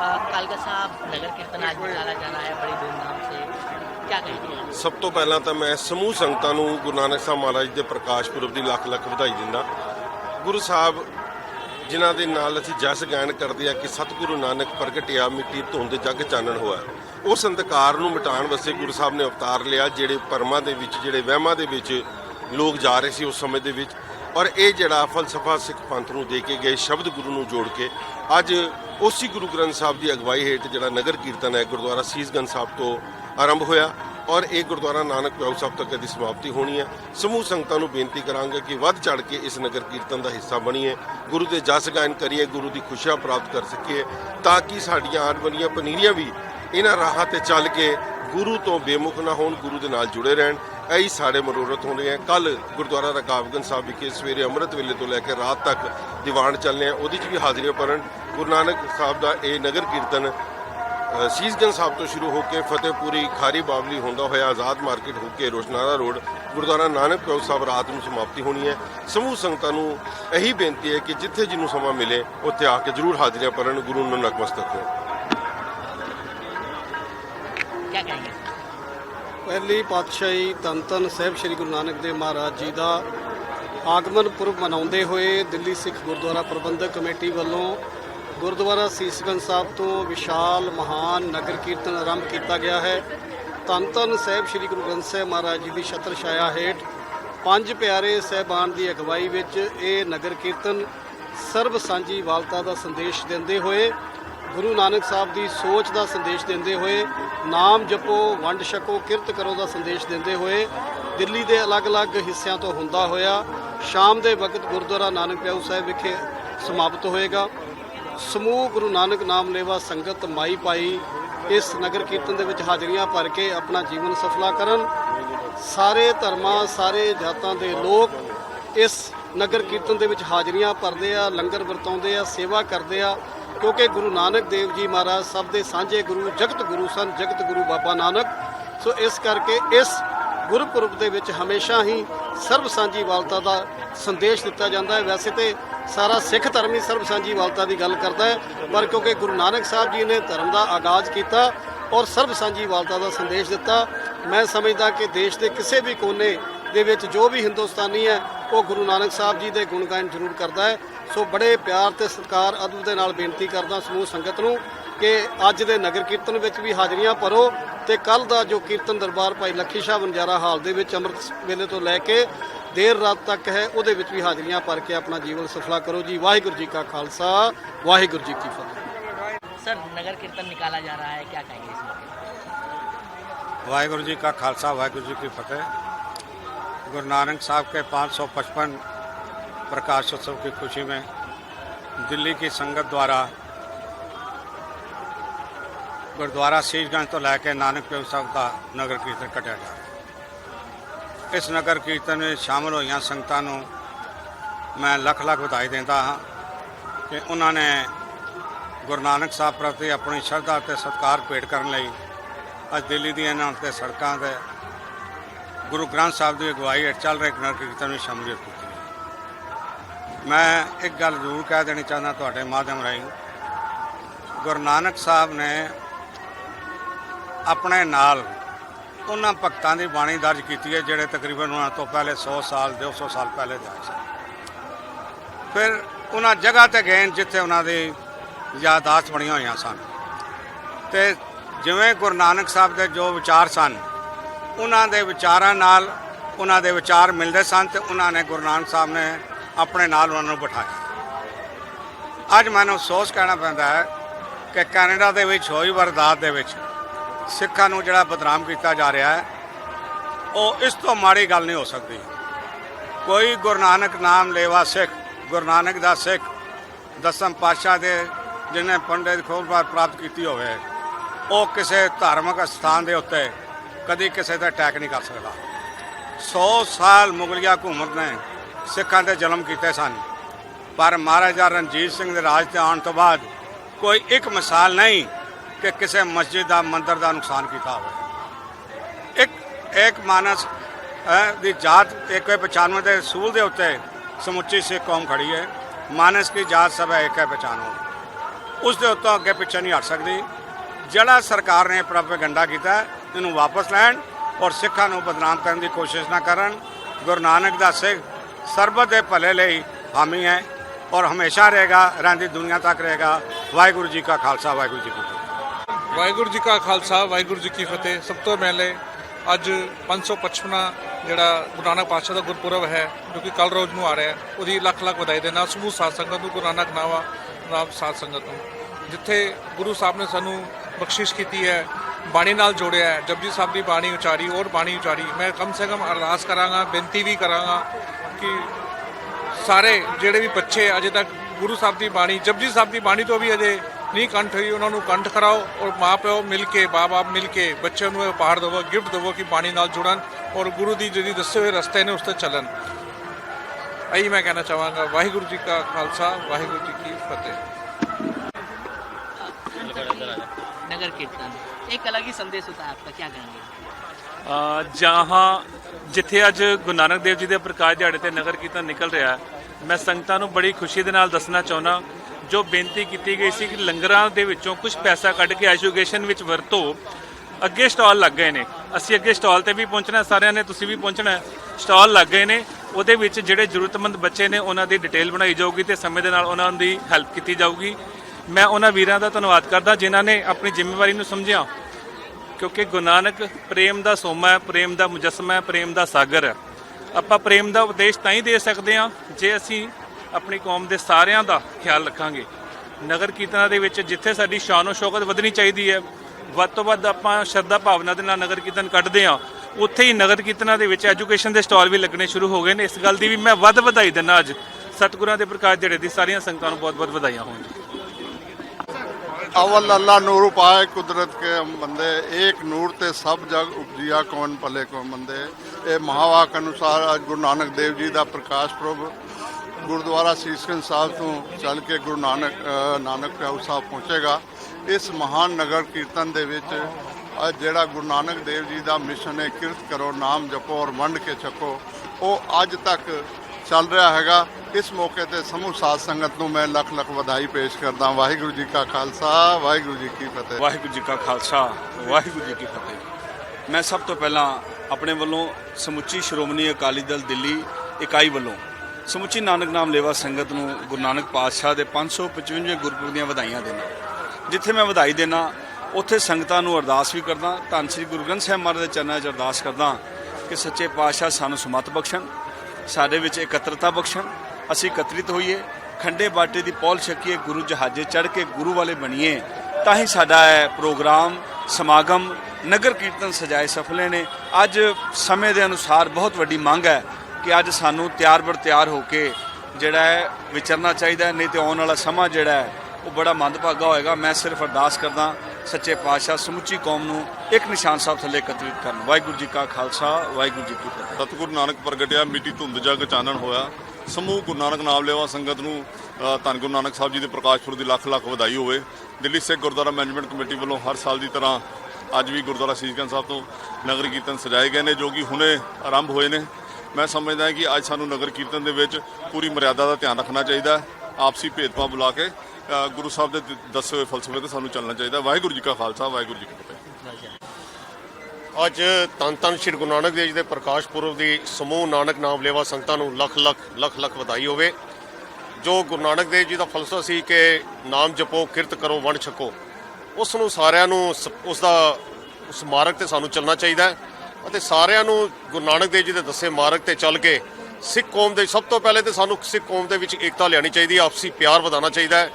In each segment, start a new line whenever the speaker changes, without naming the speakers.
ਕਾਲਗਾ ਸਾਹਿਬ ਨਗਰ ਕੀਰਤਨ ਅੱਜ ਨਿਕਾਲਾ ਜਾਣਾ ਹੈ ਬੜੀ ਧੂਮਧਾਮ ਸੇ ਕਿਆ ਕਹਿੰਦੇ
ਸਭ ਤੋਂ ਪਹਿਲਾਂ ਤਾਂ ਮੈਂ ਸਮੂਹ ਸੰਗਤਾਂ ਨੂੰ ਗੁਰੂ ਨਾਨਕ ਸਾਹਿਬ ਮਹਾਰਾਜ ਦੇ ਪ੍ਰਕਾਸ਼ ਪੁਰਬ ਦੀ ਲੱਖ ਲੱਖ ਵਧਾਈ ਦਿੰਦਾ ਗੁਰੂ ਸਾਹਿਬ ਜਿਨ੍ਹਾਂ ਦੇ ਨਾਲ ਅਸੀਂ ਜਸ ਗਾਇਨ ਕਰਦੇ ਆ ਕਿ ਸਤਿਗੁਰੂ ਨਾਨਕ ਪ੍ਰਗਟਿਆ ਮਿੱਟੀ ਧੁੰਦ ਜਗ ਚਾਨਣ ਹੋਇਆ ਉਸ ਅੰਧਕਾਰ ਨੂੰ ਮਿਟਾਉਣ ਵਾਸਤੇ ਗੁਰੂ ਸਾਹਿਬ ਨੇ ਅਵਤਾਰ ਲਿਆ ਜਿਹੜੇ ਪਰਮਾ ਦੇ ਵਿੱਚ ਜਿਹੜੇ ਵਹਿਮਾਂ ਦੇ ਵਿੱਚ ਲੋਕ ਜਾ ਰਹੇ ਸੀ ਉਸ ਸਮੇਂ ਦੇ ਵਿੱਚ ਔਰ ਇਹ ਜਿਹੜਾ ਫਲਸਫਾ ਸਿੱਖ ਪੰਥ ਨੂੰ ਦੇ ਕੇ ਗਏ ਸ਼ਬਦ ਗੁਰੂ ਨੂੰ ਜੋੜ ਕੇ, ਅੱਜ ਉਸੇ ਗੁਰੂ ਗ੍ਰੰਥ ਸਾਹਿਬ ਦੀ ਅਗਵਾਈ ਹੇਠ ਜਿਹੜਾ ਨਗਰ ਕੀਰਤਨ ਹੈ ਗੁਰਦੁਆਰਾ ਸੀਸਗੰਜ ਸਾਹਿਬ ਤੋਂ ਆਰੰਭ ਹੋਇਆ ਔਰ ਇਹ ਗੁਰਦੁਆਰਾ ਨਾਨਕ ਪਿਆਉ ਸਾਹਿਬ ਤੱਕ ਦੀ ਸਮਾਪਤੀ ਹੋਣੀ ਹੈ। ਸਮੂਹ ਸੰਗਤਾਂ ਨੂੰ ਬੇਨਤੀ ਕਰਾਂਗੇ ਕਿ ਵੱਧ ਚੜ ਕੇ ਇਸ ਨਗਰ ਕੀਰਤਨ ਦਾ ਹਿੱਸਾ ਬਣੀਏ, ਗੁਰੂ ਦੇ ਜਸ ਗਾਇਨ ਕਰੀਏ, ਗੁਰੂ ਦੀ ਖੁਸ਼ੀਆਂ ਪ੍ਰਾਪਤ ਕਰ ਸਕੀਏ, ਤਾਂ ਕਿ ਸਾਡੀਆਂ ਆਉਣ ਵਾਲੀਆਂ ਪਨੀਰੀਆਂ ਵੀ ਇਹਨਾਂ ਰਾਹਾਂ ਤੇ ਚੱਲ ਕੇ ਗੁਰੂ ਤੋਂ ਬੇਮੁਖ ਨਾ ਹੋਣ, ਗੁਰੂ ਦੇ ਨਾਲ ਜੁੜੇ ਰਹਿਣ। ਇਹੀ ਸਾਰੇ ਮਨੋਰਥ ਹੋਣੇ ਆ। ਕੱਲ ਗੁਰਦੁਆਰਾ ਰਕਾਬਗੰਜ ਸਾਹਿਬ ਵਿਖੇ ਸਵੇਰੇ ਅੰਮ੍ਰਿਤ ਵੇਲੇ ਤੋਂ ਲੈ ਕੇ ਰਾਤ ਤੱਕ ਦੀਵਾਨ ਚੱਲਨੇ ਆ। ਉਹਦੇ 'ਚ ਵੀ ਹਾਜ਼ਰੀਆਂ ਭਰਨ ਗੁਰੂ ਨਾਨਕ ਸਾਹਿਬ ਦਾ ਇਹ ਨਗਰ ਕੀਰਤਨ ਸੀਸਗੰਜ ਸਾਹਿਬ ਤੋਂ ਸ਼ੁਰੂ ਹੋ ਕੇ ਫਤਿਹਪੁਰੀ, ਖਾਰੀ ਬਾਵਲੀ ਹੁੰਦਾ ਹੋਇਆ ਆਜ਼ਾਦ ਮਾਰਕੀਟ ਹੋ ਕੇ ਰੋਸ਼ਨਾਰਾ ਰੋਡ, ਗੁਰਦੁਆਰਾ ਨਾਨਕ ਪਿਆਉ ਸਾਹਿਬ ਰਾਤ ਨੂੰ ਸਮਾਪਤੀ ਹੋਣੀ ਹੈ। ਸਮੂਹ ਸੰਗਤਾਂ ਨੂੰ ਇਹੀ ਬੇਨਤੀ ਹੈ ਕਿ ਜਿੱਥੇ ਜਿਹਨੂੰ ਸਮਾਂ ਮਿਲੇ, ਉੱਥੇ ਆ ਕੇ ਜ਼ਰੂਰ ਹਾਜ਼ਰੀਆਂ ਭਰਨ। ਗੁਰੂ ਨੂੰ ਨਤਮਸਤਕ ਹੋਣ।
ਪਹਿਲੀ ਪਾਤਸ਼ਾਹੀ ਧੰਨ ਧੰਨ ਸਾਹਿਬ ਸ੍ਰੀ ਗੁਰੂ ਨਾਨਕ ਦੇਵ ਮਹਾਰਾਜ ਜੀ ਦਾ ਆਗਮਨ ਪੁਰਬ ਮਨਾਉਂਦੇ ਹੋਏ ਦਿੱਲੀ ਸਿੱਖ ਗੁਰਦੁਆਰਾ ਪ੍ਰਬੰਧਕ ਕਮੇਟੀ ਵੱਲੋਂ ਗੁਰਦੁਆਰਾ ਸੀਸਗੰਜ ਸਾਹਿਬ ਤੋਂ ਵਿਸ਼ਾਲ ਮਹਾਨ ਨਗਰ ਕੀਰਤਨ ਆਰੰਭ ਕੀਤਾ ਗਿਆ ਹੈ। ਧੰਨ ਧੰਨ ਸਾਹਿਬ ਸ੍ਰੀ ਗੁਰੂ ਗ੍ਰੰਥ ਸਾਹਿਬ ਮਹਾਰਾਜ ਜੀ ਦੀ ਛਤਰ ਛਾਇਆ ਹੇਠ ਪੰਜ ਪਿਆਰੇ ਸਹਿਬਾਨ ਦੀ ਅਗਵਾਈ ਵਿੱਚ ਇਹ ਨਗਰ ਕੀਰਤਨ ਸਰਬ ਸਾਂਝੀ ਵਾਲਤਾ ਦਾ ਸੰਦੇਸ਼ ਦਿੰਦੇ ਹੋਏ ਗੁਰੂ ਨਾਨਕ ਸਾਹਿਬ ਦੀ ਸੋਚ ਦਾ ਸੰਦੇਸ਼ ਦਿੰਦੇ ਹੋਏ, ਨਾਮ ਜਪੋ, ਵੰਡ ਛਕੋ, ਕਿਰਤ ਕਰੋ ਦਾ ਸੰਦੇਸ਼ ਦਿੰਦੇ ਹੋਏ, ਦਿੱਲੀ ਦੇ ਅਲੱਗ-ਅਲੱਗ ਹਿੱਸਿਆਂ ਤੋਂ ਹੁੰਦਾ ਹੋਇਆ, ਸ਼ਾਮ ਦੇ ਵਕਤ ਗੁਰਦੁਆਰਾ ਨਾਨਕ ਪਿਆਊ ਸਾਹਿਬ ਵਿਖੇ ਸਮਾਪਤ ਹੋਏਗਾ। ਸਮੂਹ ਗੁਰੂ ਨਾਨਕ ਨਾਮ ਲੇਵਾ ਸੰਗਤ ਮਾਈ ਪਾਈ, ਇਸ ਨਗਰ ਕੀਰਤਨ ਦੇ ਵਿੱਚ ਹਾਜ਼ਰੀਆਂ ਭਰ ਕੇ ਆਪਣਾ ਜੀਵਨ ਸਫਲਾ ਕਰਨ। ਸਾਰੇ ਧਰਮਾਂ, ਸਾਰੇ ਜਾਤਾਂ ਦੇ ਲੋਕ ਇਸ ਨਗਰ ਕੀਰਤਨ ਦੇ ਵਿੱਚ ਹਾਜ਼ਰੀਆਂ ਭਰਦੇ ਆ, ਲੰਗਰ ਵਰਤਾਉਂਦੇ ਆ, ਸੇਵਾ ਕਰਦੇ ਆ। ਕਿਉਂਕਿ ਗੁਰੂ ਨਾਨਕ ਦੇਵ ਜੀ ਮਹਾਰਾਜ ਸਭ ਦੇ ਸਾਂਝੇ ਗੁਰੂ, ਜਗਤ ਗੁਰੂ ਸਨ, ਜਗਤ ਗੁਰੂ ਬਾਬਾ ਨਾਨਕ। ਸੋ ਇਸ ਕਰਕੇ ਇਸ ਗੁਰਪੁਰਬ ਦੇ ਵਿੱਚ ਹਮੇਸ਼ਾ ਹੀ ਸਰਬ ਸਾਂਝੀ ਵਾਲਤਾ ਦਾ ਸੰਦੇਸ਼ ਦਿੱਤਾ ਜਾਂਦਾ ਹੈ। ਵੈਸੇ ਤੇ ਸਾਰਾ ਸਿੱਖ ਧਰਮ ਹੀ ਸਰਬ ਸਾਂਝੀ ਵਾਲਤਾ ਦੀ ਗੱਲ ਕਰਦਾ ਹੈ, ਪਰ ਕਿਉਂਕਿ ਗੁਰੂ ਨਾਨਕ ਸਾਹਿਬ ਜੀ ਨੇ ਧਰਮ ਦਾ ਆਗਾਜ਼ ਕੀਤਾ ਔਰ ਸਰਬ ਸਾਂਝੀ ਵਾਲਤਾ ਦਾ ਸੰਦੇਸ਼ ਦਿੱਤਾ, ਮੈਂ ਸਮਝਦਾ ਕਿ ਦੇਸ਼ ਦੇ ਕਿਸੇ ਵੀ ਕੋਨੇ ਦੇ ਵਿੱਚ ਜੋ ਵੀ ਹਿੰਦੁਸਤਾਨੀ ਹੈ ਉਹ ਗੁਰੂ ਨਾਨਕ ਸਾਹਿਬ ਜੀ ਦੇ ਗੁਣ ਗਾਇਨ ਜ਼ਰੂਰ ਕਰਦਾ ਹੈ ਸੋ ਬੜੇ ਪਿਆਰ ਤੇ ਸਤਿਕਾਰ ਅਦਬ ਦੇ ਨਾਲ ਬੇਨਤੀ ਕਰਦਾ ਸਮੂਹ ਸੰਗਤ ਨੂੰ ਕਿ ਅੱਜ ਦੇ ਨਗਰ ਕੀਰਤਨ ਵਿੱਚ ਵੀ ਹਾਜ਼ਰੀਆਂ ਭਰੋ ਤੇ ਕੱਲ ਦਾ ਜੋ ਕੀਰਤਨ ਦਰਬਾਰ ਭਾਈ ਲੱਖੀ ਸ਼ਾਹ ਬੰਜਾਰਾ ਹਾਲ ਦੇ ਵਿੱਚ ਅੰਮ੍ਰਿਤ ਵੇਲੇ ਤੋਂ ਲੈ ਕੇ ਦੇਰ ਰਾਤ ਤੱਕ ਹੈ ਉਹਦੇ ਵਿੱਚ ਵੀ ਹਾਜ਼ਰੀਆਂ ਭਰ ਕੇ ਆਪਣਾ ਜੀਵਨ ਸਫਲਾ ਕਰੋ ਜੀ ਵਾਹਿਗੁਰੂ ਜੀ ਕਾ ਖਾਲਸਾ ਵਾਹਿਗੁਰੂ ਜੀ ਕੀ ਫਤਿਹ
सर नगर कीर्तन निकाला जा रहा है क्या कहेंगे इस मौके
वाहिगुरु जी का खालसा वाहिगुरु जी की फतेह गुरु नानक साहब के 555 प्रकाश उत्सव की खुशी में दिल्ली की संगत द्वारा गुरुद्वारा शीशगंज तो लैके नानक पियो साहब का नगर कीर्तन कटिया जा रहा है इस नगर कीर्तन में शामिल ਹੋਈਆਂ ਸੰਗਤਾਂ ਨੂੰ ਮੈਂ ਲੱਖ ਲੱਖ ਵਧਾਈ ਦਿੰਦਾ ਹਾਂ ਕਿ ਉਹਨਾਂ ਨੇ ਗੁਰੂ ਨਾਨਕ ਸਾਹਿਬ ਪ੍ਰਤੀ ਆਪਣੀ ਸ਼ਰਧਾ ਤੇ ਸਤਿਕਾਰ ਭੇਟ ਕਰਨ ਲਈ ਅੱਜ ਦਿੱਲੀ ਦੀਆਂ ਇਹਨਾਂ ਤੇ ਸੜਕਾਂ ਤੇ ਗੁਰੂ ਗ੍ਰੰਥ ਸਾਹਿਬ ਦੀ ਅਗਵਾਈ ਹੇਠ ਚੱਲ ਰਹੇ ਨਗਰ ਕੀਰਤਨ ਵਿੱਚ ਸ਼ਮੂਲੀਅਤ ਕੀਤੀ ਹੈ। ਮੈਂ ਇੱਕ ਗੱਲ ਜ਼ਰੂਰ ਕਹਿ ਦੇਣੀ ਚਾਹੁੰਦਾ ਤੁਹਾਡੇ ਮਾਧਿਅਮ ਰਾਹੀਂ। ਗੁਰੂ ਨਾਨਕ ਸਾਹਿਬ ਨੇ ਆਪਣੇ ਨਾਲ ਉਹਨਾਂ ਭਗਤਾਂ ਦੀ ਬਾਣੀ ਦਰਜ ਕੀਤੀ ਹੈ, ਜਿਹੜੇ ਤਕਰੀਬਨ ਉਹਨਾਂ ਤੋਂ ਪਹਿਲੇ 100 ਸਾਲ 200 ਸਾਲ ਪਹਿਲੇ ਦੇ ਆਏ ਸਨ। ਫਿਰ ਉਹਨਾਂ ਜਗ੍ਹਾ ਤੇ ਗਏ ਜਿੱਥੇ ਉਹਨਾਂ ਦੀ ਯਾਦਾਸ਼ਤ ਬਣੀਆਂ ਹੋਈਆਂ ਸਨ। ਤੇ ਜਿਵੇਂ ਗੁਰੂ ਨਾਨਕ ਸਾਹਿਬ ਦੇ ਜੋ ਵਿਚਾਰ ਸਨ ਉਹਨਾਂ ਦੇ ਵਿਚਾਰਾਂ ਨਾਲ ਉਹਨਾਂ ਦੇ ਵਿਚਾਰ ਮਿਲਦੇ ਸਨ ਤੇ ਉਹਨਾਂ ਨੇ ਗੁਰੂ ਨਾਨਕ ਸਾਹਿਬ ਨੇ ਆਪਣੇ ਨਾਲ ਉਹਨਾਂ ਨੂੰ ਬਿਠਾਇਆ। ਅੱਜ ਮੈਨੂੰ ਅਫਸੋਸ ਕਹਿਣਾ ਪੈਂਦਾ ਹੈ ਕਿ ਕੈਨੇਡਾ ਦੇ ਵਿੱਚ ਹੋਈ ਵਰਦਾਤ ਦੇ ਵਿੱਚ ਸਿੱਖਾਂ ਨੂੰ ਜਿਹੜਾ ਬਦਨਾਮ ਕੀਤਾ ਜਾ ਰਿਹਾ ਹੈ, ਉਹ ਇਸ ਤੋਂ ਮਾੜੀ ਗੱਲ ਨਹੀਂ ਹੋ ਸਕਦੀ। ਕੋਈ ਗੁਰੂ ਨਾਨਕ ਨਾਮ ਲੇਵਾ ਸਿੱਖ, ਗੁਰੂ ਨਾਨਕ ਦਾ ਸਿੱਖ, ਦਸਮ ਪਾਤਸ਼ਾਹ ਦੇ ਜਿਹਨੇ ਪੰਡਿਤ ਖੋਲਬਾਰ ਪ੍ਰਾਪਤ ਕੀਤੀ ਹੋਵੇ, ਉਹ ਕਿਸੇ ਧਾਰਮਿਕ ਸਥਾਨ ਦੇ ਉੱਤੇ ਕਦੀ ਕਿਸੇ ਤੇ ਅਟੈਕ ਨਹੀਂ ਕਰ ਸਕਦਾ। 100 ਸਾਲ ਮੁਗਲਿਆ ਹਕੂਮਤ ਨੇ, ਸਿੱਖਾਂ ਤੇ ਜ਼ੁਲਮ ਕੀਤੇ ਸਨ। ਪਰ ਮਹਾਰਾਜਾ ਰਣਜੀਤ ਸਿੰਘ ਦੇ ਰਾਜ ਤੇ ਆਉਣ ਤੋਂ ਬਾਅਦ ਕੋਈ ਇੱਕ ਮਿਸਾਲ ਨਹੀਂ ਕਿ ਕਿਸੇ ਮਸਜਿਦ ਦਾ ਮੰਦਰ ਦਾ ਨੁਕਸਾਨ ਕੀਤਾ ਹੋਵੇ। ਇੱਕ ਇੱਕ ਮਾਨਸ ਦੀ ਜਾਤ 195 ਦੇ ਸੂਲ ਦੇ ਉੱਤੇ ਸਮੁੱਚੀ ਸਿੱਖ ਕੌਮ ਖੜੀ ਹੈ। ਮਾਨਸ ਕੀ ਜਾਤ ਸਭ ਹੈ ਇੱਕ ਹੈ ਪਛਾਣੋ ਉਸ ਦੇ ਉੱਤੋਂ ਅੱਗੇ ਪਿੱਛੇ ਨਹੀਂ ਹਟ ਸਕਦੀ। ਜਿਹੜਾ ਸਰਕਾਰ ਨੇ ਪ੍ਰੋਪੇਗੈਂਡਾ ਕੀਤਾ ਇਹਨੂੰ ਵਾਪਸ ਲੈਣ ਔਰ ਸਿੱਖਾਂ ਨੂੰ ਬਦਨਾਮ ਕਰਨ ਦੀ ਕੋਸ਼ਿਸ਼ ਨਾ ਕਰਨ। ਗੁਰੂ ਨਾਨਕ ਦਾ ਸਿੱਖ ਸਰਬਤ ਦੇ ਭਲੇ ਲਈ ਹਾਮੀ ਹੈ ਔਰ ਹਮੇਸ਼ਾ ਰਹੇਗਾ, ਰਹਿੰਦੀ ਦੁਨੀਆ ਤੱਕ ਰਹੇਗਾ। ਵਾਹਿਗੁਰੂ ਜੀ ਕਾ ਖਾਲਸਾ, ਵਾਹਿਗੁਰੂ ਜੀ ਕੀ ਫਤਿਹ।
ਵਾਹਿਗੁਰੂ ਜੀ ਕਾ ਖਾਲਸਾ, ਵਾਹਿਗੁਰੂ ਜੀ ਕੀ ਫਤਿਹ। ਸਭ ਤੋਂ ਪਹਿਲੇ ਅੱਜ 555 ਜਿਹੜਾ ਗੁਰੂ ਨਾਨਕ ਪਾਤਸ਼ਾਹ ਦਾ ਗੁਰਪੁਰਬ ਹੈ, ਜੋ ਕਿ ਕੱਲ ਰੋਜ਼ ਨੂੰ ਆ ਰਿਹਾ ਹੈ, ਉਹਦੀ ਲੱਖ ਲੱਖ ਵਧਾਈ ਦੇਣਾ। ਸਮੂਹ ਸਾਧ ਸੰਗਤ ਨੂੰ ਗੁਰੂ ਨਾਨਕ ਨਾਵਾ ਨਾਮ ਸਾਧ ਸੰਗਤ ਨੂੰ। ਜਿੱਥੇ ਗੁਰੂ ਸਾਹਿਬ ਨੇ ਸਾਨੂੰ ਬਖਸ਼ਿਸ਼ ਕੀਤੀ ਹੈ ਬਾਣੀ ਨਾਲ ਜੋੜਿਆ ਹੈ। ਜਪਜੀ ਸਾਹਿਬ ਦੀ ਬਾਣੀ ਉਚਾਰੀ ਔਰ ਬਾਣੀ ਉਚਾਰੀ। ਮੈਂ ਕਮ ਸੇ ਕਮ ਅਰਦਾਸ ਕਰਾਂਗਾ, ਬੇਨਤੀ ਵੀ ਕਰਾਂਗਾ ਕਿ ਸਾਰੇ ਜਿਹੜੇ ਵੀ ਬੱਚੇ ਅਜੇ ਤੱਕ ਗੁਰੂ ਸਾਹਿਬ ਦੀ ਬਾਣੀ, ਜਪਜੀ ਸਾਹਿਬ ਦੀ ਬਾਣੀ ਤੋਂ ਵੀ ਅਜੇ ਨਹੀਂ ਕੰਠ ਹੋਈ, ਉਹਨਾਂ ਨੂੰ ਕੰਠ ਕਰਾਓ ਔਰ ਮਾਪਿਓ ਮਿਲ ਕੇ, ਬਾਬਾ ਮਿਲ ਕੇ ਬੱਚਿਆਂ ਨੂੰ ਉਪਹਾਰ ਦਿਵੋ, ਗਿਫਟ ਦਿਵੋ ਕਿ ਬਾਣੀ ਨਾਲ ਜੁੜਨ ਔਰ ਗੁਰੂ ਦੀ ਜਿਹੜੀ ਦੱਸੇ ਹੋਏ ਰਸਤੇ ਨੇ ਉਸ ਤੇ ਚੱਲਣ। ਅਈ ਮੈਂ ਕਹਿਣਾ ਚਾਹਾਂਗਾ। ਵਾਹਿਗੁਰੂ ਜੀ ਕਾ ਖਾਲਸਾ, ਵਾਹਿਗੁਰੂ ਜੀ ਕੀ ਫਤਿਹ।
ਨਗਰ ਕੀਰਤਨ। एक अलग ही संदेश होता है आपका क्या कहेंगे
ਅ, ਜਹਾਂ ਜਿੱਥੇ ਅੱਜ ਗੁਰੂ ਨਾਨਕ ਦੇਵ ਜੀ ਦੇ ਪ੍ਰਕਾਸ਼ ਦਿਹਾੜੇ ਤੇ ਨਗਰ ਕੀਰਤਨ ਨਿਕਲ ਰਿਹਾ ਹੈ, ਮੈਂ ਸੰਗਤਾਂ ਨੂੰ ਬੜੀ ਖੁਸ਼ੀ ਦੇ ਨਾਲ ਦੱਸਣਾ ਚਾਹੁੰਦਾ ਜੋ ਬੇਨਤੀ ਕੀਤੀ ਗਈ ਸੀ ਕਿ ਲੰਗਰਾਂ ਦੇ ਵਿੱਚੋਂ ਕੁਝ ਪੈਸਾ ਕੱਢ ਕੇ ਐਜੂਕੇਸ਼ਨ ਵਿੱਚ ਵਰਤੋ ਅੱਗੇ ਸਟਾਲ ਲੱਗ ਗਏ ਨੇ ਅਸੀਂ ਅੱਗੇ ਸਟਾਲ ਤੇ ਵੀ ਪਹੁੰਚਣਾ ਸਾਰਿਆਂ ਨੇ ਤੁਸੀਂ ਵੀ ਪਹੁੰਚਣਾ ਹੈ। ਸਟਾਲ ਲੱਗ ਗਏ ਨੇ ਉਹਦੇ ਵਿੱਚ ਜਿਹੜੇ ਜ਼ਰੂਰਤਮੰਦ ਬੱਚੇ ਨੇ ਉਹਨਾਂ ਦੀ ਡਿਟੇਲ ਬਣਾਈ ਜਾਊਗੀ ਤੇ ਸਮੇਂ ਦੇ ਨਾਲ ਉਹਨਾਂ ਦੀ ਹੈਲਪ ਕੀਤੀ ਜਾਊਗੀ ਮੈਂ ਉਹਨਾਂ ਵੀਰਾਂ ਦਾ ਧੰਨਵਾਦ ਕਰਦਾ ਜਿਨ੍ਹਾਂ ਨੇ ਆਪਣੀ ਜ਼ਿੰਮੇਵਾਰੀ ਨੂੰ ਸਮਝਿਆ ਕਿਉਂਕਿ ਗੁਰੂ ਨਾਨਕ ਪ੍ਰੇਮ ਦਾ ਸੋਮਾ ਹੈ, ਪ੍ਰੇਮ ਦਾ ਮੁਜੱਸਮਾ ਹੈ, ਪ੍ਰੇਮ ਦਾ ਸਾਗਰ ਹੈ। ਆਪਾਂ ਪ੍ਰੇਮ ਦਾ ਉਪਦੇਸ਼ ਤਾਂ ਹੀ ਦੇ ਸਕਦੇ ਹਾਂ ਜੇ ਅਸੀਂ ਆਪਣੀ ਕੌਮ ਦੇ ਸਾਰਿਆਂ ਦਾ ਖਿਆਲ ਰੱਖਾਂਗੇ। ਨਗਰ ਕੀਰਤਨਾਂ ਦੇ ਵਿੱਚ ਜਿੱਥੇ ਸਾਡੀ ਸ਼ਾਨੋ ਸ਼ੌਕਤ ਵਧਣੀ ਚਾਹੀਦੀ ਹੈ, ਵੱਧ ਤੋਂ ਵੱਧ ਆਪਾਂ ਸ਼ਰਧਾ ਭਾਵਨਾ ਦੇ ਨਾਲ ਨਗਰ ਕੀਰਤਨ ਕੱਢਦੇ ਹਾਂ। ਉੱਥੇ ਹੀ ਨਗਰ ਕੀਰਤਨਾਂ ਦੇ ਵਿੱਚ ਐਜੂਕੇਸ਼ਨ ਦੇ ਸਟਾਲ ਵੀ ਲੱਗਣੇ ਸ਼ੁਰੂ ਹੋ ਗਏ ਨੇ। ਇਸ ਗੱਲ ਦੀ ਵੀ ਮੈਂ ਵੱਧ ਵਧਾਈ ਦਿੰਦਾ ਅੱਜ। ਸਤਿਗੁਰਾਂ ਦੇ ਪ੍ਰਕਾਸ਼ ਦਿਹਾੜੇ ਦੀ ਸਾਰੀਆਂ ਸੰਗਤਾਂ ਨੂੰ ਬਹੁਤ-ਬਹੁਤ ਵਧਾਈਆਂ ਹੋਣ।
अवल अल्लाह नूर पाए कुदरत के हम बंदे एक नूर ते सब जग उपजिया कौन भले को बंदे ਇਹ ਮਹਾਵਾਕ ਅਨੁਸਾਰ ਅੱਜ ਗੁਰੂ ਨਾਨਕ ਦੇਵ ਜੀ ਦਾ ਪ੍ਰਕਾਸ਼ ਪੁਰਬ ਗੁਰਦੁਆਰਾ ਸੀਸਗੰਜ ਸਾਹਿਬ ਤੋਂ ਚੱਲ ਕੇ ਗੁਰੂ ਨਾਨਕ ਅ, ਨਾਨਕ ਪਿਆਉ ਸਾਹਿਬ ਪਹੁੰਚੇਗਾ ਇਸ ਮਹਾਨ ਨਗਰ ਕੀਰਤਨ ਦੇ ਵਿੱਚ ਅੱਜ ਜਿਹੜਾ ਗੁਰੂ ਨਾਨਕ ਦੇਵ ਜੀ ਦਾ ਮਿਸ਼ਨ ਹੈ ਕਿਰਤ ਕਰੋ ਨਾਮ ਜਪੋ ਔਰ ਵੰਡ ਕੇ ਛਕੋ ਉਹ ਅੱਜ ਤੱਕ ਚੱਲ ਰਿਹਾ ਹੈਗਾ ਇਸ ਮੌਕੇ ਤੇ ਸਮੂਹ ਸਾਧ ਸੰਗਤ ਨੂੰ ਮੈਂ ਲੱਖ ਲੱਖ ਵਧਾਈ ਪੇਸ਼ ਕਰਦਾ ਵਾਹਿਗੁਰੂ ਜੀ ਕਾ ਖਾਲਸਾ, ਵਾਹਿਗੁਰੂ ਜੀ ਕੀ ਫਤਿਹ।
ਵਾਹਿਗੁਰੂ ਜੀ ਕਾ ਖਾਲਸਾ, ਵਾਹਿਗੁਰੂ ਜੀ ਕੀ ਫਤਿਹ। ਮੈਂ ਸਭ ਤੋਂ ਪਹਿਲਾਂ ਆਪਣੇ ਵੱਲੋਂ ਸਮੁੱਚੀ ਸ਼੍ਰੋਮਣੀ ਅਕਾਲੀ ਦਲ ਦਿੱਲੀ ਇਕਾਈ ਵੱਲੋਂ ਸਮੁੱਚੀ ਨਾਨਕ ਨਾਮ ਲੇਵਾ ਸੰਗਤ ਨੂੰ ਗੁਰੂ ਨਾਨਕ ਪਾਤਸ਼ਾਹ ਦੇ 555 ਗੁਰਪੁਰਬ ਦੀਆਂ ਵਧਾਈਆਂ ਦੇਣਾ ਜਿੱਥੇ ਮੈਂ ਵਧਾਈ ਦੇਣਾ ਉੱਥੇ ਸੰਗਤਾਂ ਨੂੰ ਅਰਦਾਸ ਵੀ ਕਰਦਾ ਧੰਨ ਸ੍ਰੀ ਗੁਰੂ ਗ੍ਰੰਥ ਸਾਹਿਬ ਮਹਾਰਾਜ ਦੇ ਚਰਨਾਂ 'ਚ ਅਰਦਾਸ ਕਰਦਾ ਕਿ ਸੱਚੇ ਪਾਤਸ਼ਾਹ ਸਾਨੂੰ ਸਮਤ ਬਖਸ਼ਣ, ਸਾਡੇ ਵਿੱਚ ਇਕੱਤਰਤਾ ਬਖਸ਼ਣ ਅਸੀਂ ਇਕੱਤਰਿਤ ਹੋਈਏ, ਖੰਡੇ ਬਾਟੇ ਦੀ ਪੌਲ ਛਕੀਏ, ਗੁਰੂ ਜਹਾਜ਼ੇ ਚੜ੍ਹ ਕੇ ਗੁਰੂ ਵਾਲੇ ਬਣੀਏ, ਤਾਂ ਹੀ ਸਾਡਾ ਇਹ ਪ੍ਰੋਗਰਾਮ, ਸਮਾਗਮ, ਨਗਰ ਕੀਰਤਨ ਸਜਾਏ ਸਫਲੇ ਨੇ। ਅੱਜ ਸਮੇਂ ਦੇ ਅਨੁਸਾਰ ਬਹੁਤ ਵੱਡੀ ਮੰਗ ਹੈ ਕਿ ਅੱਜ ਸਾਨੂੰ ਤਿਆਰ ਬਰ ਤਿਆਰ ਹੋ ਕੇ ਜਿਹੜਾ ਹੈ ਵਿਚਰਨਾ ਚਾਹੀਦਾ ਨਹੀਂ ਤੇ ਆਉਣ ਵਾਲਾ ਸਮਾਂ ਜਿਹੜਾ ਹੈ, ਉਹ ਬੜਾ ਮੰਦਭਾਗਾ ਹੋਏਗਾ। ਮੈਂ ਸਿਰਫ ਅਰਦਾਸ ਕਰਦਾ, ਸੱਚੇ ਪਾਤਸ਼ਾਹ ਸਮੁੱਚੀ ਕੌਮ ਨੂੰ ਇੱਕ ਨਿਸ਼ਾਨ ਸਾਹਿਬ ਥੱਲੇ ਇਕੱਤਰਿਤ ਕਰਨ। ਵਾਹਿਗੁਰੂ ਜੀ ਕਾ ਖਾਲਸਾ, ਵਾਹਿਗੁਰੂ ਜੀ ਕੀ ਫਤਿਹ।
ਸਤਿਗੁਰੂ ਨਾਨਕ ਪ੍ਰਗਟਿਆ, ਮਿੱਟੀ ਧੁੰਦ ਜਗ ਚਾਨਣ ਹੋਇਆ। ਸਮੂਹ ਗੁਰੂ ਨਾਨਕ ਨਾਮ ਲੈਵਾ ਸੰਗਤ ਨੂੰ ਧੰਨ ਗੁਰੂ ਨਾਨਕ ਸਾਹਿਬ ਜੀ ਦੇ ਪ੍ਰਕਾਸ਼ ਪੁਰਬ ਦੀ ਲੱਖ ਲੱਖ ਵਧਾਈ ਹੋਵੇ। ਦਿੱਲੀ ਸਿੱਖ ਗੁਰਦੁਆਰਾ ਮੈਨੇਜਮੈਂਟ ਕਮੇਟੀ ਵੱਲੋਂ ਹਰ ਸਾਲ ਦੀ ਤਰ੍ਹਾਂ ਅੱਜ ਵੀ ਗੁਰਦੁਆਰਾ ਸੀਸਗੰਜ ਸਾਹਿਬ ਤੋਂ ਨਗਰ ਕੀਰਤਨ ਸਜਾਏ ਗਏ ਨੇ, ਜੋ ਕਿ ਹੁਣੇ ਆਰੰਭ ਹੋਏ ਨੇ। ਮੈਂ ਸਮਝਦਾ ਕਿ ਅੱਜ ਸਾਨੂੰ ਨਗਰ ਕੀਰਤਨ ਦੇ ਵਿੱਚ ਪੂਰੀ ਮਰਿਆਦਾ ਦਾ ਧਿਆਨ ਰੱਖਣਾ ਚਾਹੀਦਾ ਹੈ, ਆਪਸੀ ਭੇਦਭਾਵ ਬੁਲਾ ਕੇ ਗੁਰੂ ਸਾਹਿਬ ਦੇ ਦ- ਦੱਸੇ ਹੋਏ ਫਲਸਫੇ ਤੇ ਸਾਨੂੰ ਚੱਲਣਾ ਚਾਹੀਦਾ। ਵਾਹਿਗੁਰੂ ਜੀ ਕਾ ਖਾਲਸਾ, ਵਾਹਿਗੁਰੂ ਜੀ ਕੀ ਫਤਿਹ।
ਅੱਜ ਧੰਨ ਧੰਨ ਸ਼੍ਰੀ ਗੁਰੂ ਨਾਨਕ ਦੇਵ ਜੀ ਦੇ ਪ੍ਰਕਾਸ਼ ਪੁਰਬ ਦੀ ਸਮੂਹ ਨਾਨਕ ਨਾਮ ਲੇਵਾ ਸੰਗਤਾਂ ਨੂੰ ਲੱਖ ਲੱਖ ਲੱਖ ਲੱਖ ਵਧਾਈ ਹੋਵੇ। ਜੋ ਗੁਰੂ ਨਾਨਕ ਦੇਵ ਜੀ ਦਾ ਫਲਸਫਾ ਸੀ ਕਿ ਨਾਮ ਜਪੋ, ਕਿਰਤ ਕਰੋ, ਵੰਡ ਛਕੋ, ਉਸ ਨੂੰ ਸਾਰਿਆਂ ਨੂੰ ਸ- ਉਸ ਦਾ ਉਸ ਮਾਰਗ ਤੇ ਸਾਨੂੰ ਚੱਲਣਾ ਚਾਹੀਦਾ ਹੈ ਅਤੇ ਸਾਰਿਆਂ ਨੂੰ ਗੁਰੂ ਨਾਨਕ ਦੇਵ ਜੀ ਦੇ ਦੱਸੇ ਮਾਰਗ ਤੇ ਚੱਲ ਕੇ ਸਿੱਖ ਕੌਮ ਦੇ ਸਭ ਤੋਂ ਪਹਿਲੇ ਤੇ ਸਾਨੂੰ ਸਿੱਖ ਕੌਮ ਦੇ ਵਿੱਚ ਏਕਤਾ ਲਿਆਉਣੀ ਚਾਹੀਦੀ ਹੈ, ਆਪਸੀ ਪਿਆਰ ਵਧਾਉਣਾ ਚਾਹੀਦਾ ਹੈ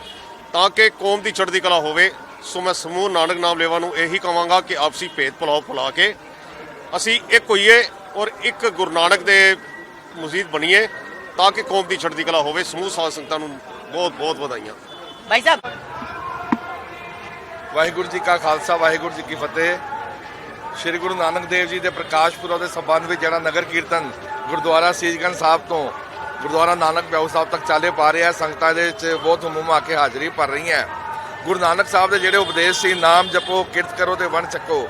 ਤਾਂ ਕਿ ਕੌਮ ਦੀ ਚੜ੍ਹਦੀ ਕਲਾ ਹੋਵੇ। ਸੋ ਮੈਂ ਸਮੂਹ ਨਾਨਕ ਨਾਮ ਲੇਵਾ ਨੂੰ ਇਹੀ ਕਹਾਂਗਾ ਕਿ ਆਪਸੀ ਭੇਦ ਭਲਾਓ ਭੁਲਾ ਕੇ ਅਸੀਂ ਇੱਕ ਹੋਈਏ ਔਰ ਇੱਕ ਗੁਰੂ ਨਾਨਕ ਦੇ ਮਜ਼ੀਦ ਬਣੀਏ ਤਾਂ ਕਿ ਕੌਮ ਦੀ ਛੜਦੀ ਕਲਾ ਹੋਵੇ। ਸਮੂਹ ਸਾਧ ਸੰਗਤਾਂ ਨੂੰ ਬਹੁਤ ਬਹੁਤ ਵਧਾਈਆਂ।
ਭਾਈ ਸਾਹਿਬ।
ਵਾਹਿਗੁਰੂ ਜੀ ਕਾ ਖਾਲਸਾ ਵਾਹਿਗੁਰੂ ਜੀ ਕੀ ਫਤਿਹ। ਸ੍ਰੀ ਗੁਰੂ ਨਾਨਕ ਦੇਵ ਜੀ ਦੇ ਪ੍ਰਕਾਸ਼ ਪੁਰਬ ਦੇ ਸੰਬੰਧ ਵਿੱਚ ਜਿਹੜਾ ਨਗਰ ਕੀਰਤਨ ਗੁਰਦੁਆਰਾ ਸੀਜਗੰਜ ਸਾਹਿਬ ਤੋਂ ਗੁਰਦੁਆਰਾ ਨਾਨਕ ਪਿਆਉ ਸਾਹਿਬ ਤੱਕ ਚਾਲੇ ਪਾ ਰਿਹਾ ਸੰਗਤਾਂ ਦੇ ਵਿੱਚ ਬਹੁਤ ਹਮੂਮ ਆ ਕੇ ਹਾਜ਼ਰੀ ਭਰ ਰਹੀ ਹੈ। ਗੁਰੂ ਨਾਨਕ ਸਾਹਿਬ ਦੇ ਜਿਹੜੇ ਉਪਦੇਸ਼ ਸੀ, ਨਾਮ ਜਪੋ, ਕਿਰਤ ਕਰੋ ਤੇ ਵੰਡ ਚੱਕੋ।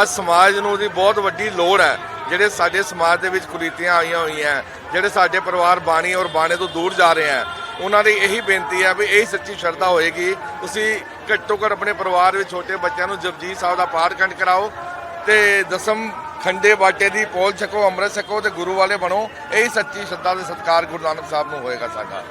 ਅੱਜ ਸਮਾਜ ਨੂੰ ਉਹਦੀ ਬਹੁਤ ਵੱਡੀ ਲੋੜ ਹੈ, ਜਿਹੜੇ ਸਾਡੇ ਸਮਾਜ ਦੇ ਵਿੱਚ ਕੁਰੀਤੀਆਂ ਆਈਆਂ ਹੋਈਆਂ ਜਿਹੜੇ ਸਾਡੇ ਪਰਿਵਾਰ ਬਾਣੀ ਔਰ ਬਾਣੇ ਤੋਂ ਦੂਰ ਜਾ ਰਹੇ ਹੈ, ਉਹਨਾਂ ਦੀ ਇਹੀ ਬੇਨਤੀ ਹੈ ਵੀ ਇਹ ਸੱਚੀ ਸ਼ਰਧਾ ਹੋਏਗੀ। ਤੁਸੀਂ ਘੱਟੋ ਘੱਟ ਆਪਣੇ ਪਰਿਵਾਰ ਵਿੱਚ ਛੋਟੇ ਬੱਚਿਆਂ ਨੂੰ ਜਪਜੀ ਸਾਹਿਬ ਦਾ ਪਾਠ ਕੰਠ ਕਰਾਓ ਤੇ ਦਸਮ ਖੰਡੇ ਬਾਟੇ ਦੀ ਪੋਲ ਛਕੋ, ਅੰਮ੍ਰਿਤ ਛਕੋ ਤੇ ਗੁਰੂ ਵਾਲੇ ਬਣੋ। ਇਹੀ ਸੱਚੀ ਸ਼ਰਧਾ ਤੇ ਸਤਕਾਰ ਗੁਰੂ ਨਾਨਕ ਸਾਹਿਬ ਨੂੰ ਹੋਏਗਾ ਸਾਡਾ।